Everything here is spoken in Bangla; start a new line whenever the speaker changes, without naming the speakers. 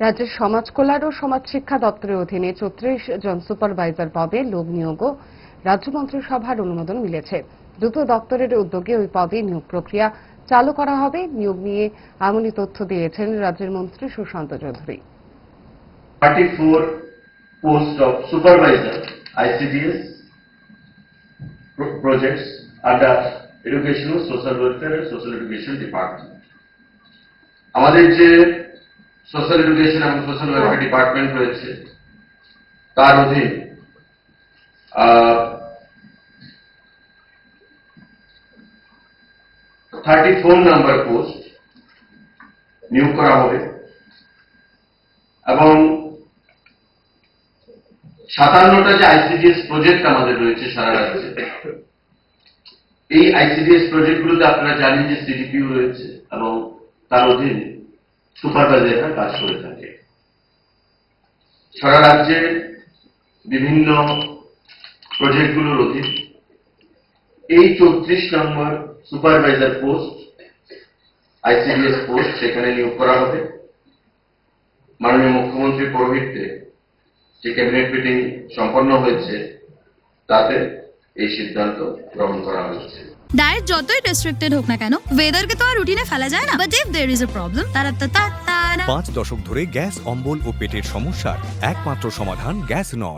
রাজ্যের সমাজ কল্যাণ ও সমাজ শিক্ষা দপ্তরের অধীনে চৌত্রিশ জন সুপারভাইজার পদে লোক নিয়োগও রাজ্য মন্ত্রিসভার অনুমোদন মিলেছে। দ্রুত দপ্তরের উদ্যোগে ওই পদে নিয়োগ প্রক্রিয়া চালু করা হবে। নিয়োগ নিয়ে এমনই তথ্য দিয়েছেন রাজ্যের মন্ত্রী Sushant Chowdhury.
34 posts of supervisor ICDS pro-. আমাদের যে সোশ্যাল এডুকেশন এবং সোশ্যাল ওয়েলফেয়ার ডিপার্টমেন্ট রয়েছে তার অধীন থার্টি ফোর নাম্বার পোস্ট নিয়োগ করা হবে এবং সাতান্নটা যে আইসিডিএস প্রজেক্ট আমাদের রয়েছে সারা রাজ্যে। এই আইসিডিএস প্রজেক্টগুলোতে আপনারা জানেন যে সিডিপিও রয়েছে এবং তার অধীনে সুপারভাইজাররা কাজ করে থাকে। সারা রাজ্যে বিভিন্ন প্রজেক্টগুলোর অধীন এই চৌত্রিশ নম্বর সুপারভাইজার পোস্ট, আইসিডিএস পোস্ট, সেখানে নিয়োগ করা হবে। মাননীয় মুখ্যমন্ত্রীর পৌরোহিত্যে যে ক্যাবিনেট মিটিং সম্পন্ন হয়েছে, তাতে এই সিদ্ধান্ত গ্রহণ করা হয়েছে
ডায়েট যতই রেস্ট্রিক্টেড হোক না কেন ওয়েদারকে তো আর রুটিনে ফেলা যায় না। But if there is a problem তারা তা
পাঁচ দশক ধরে গ্যাস অম্বল ও পেটের সমস্যার একমাত্র সমাধান গ্যাস নল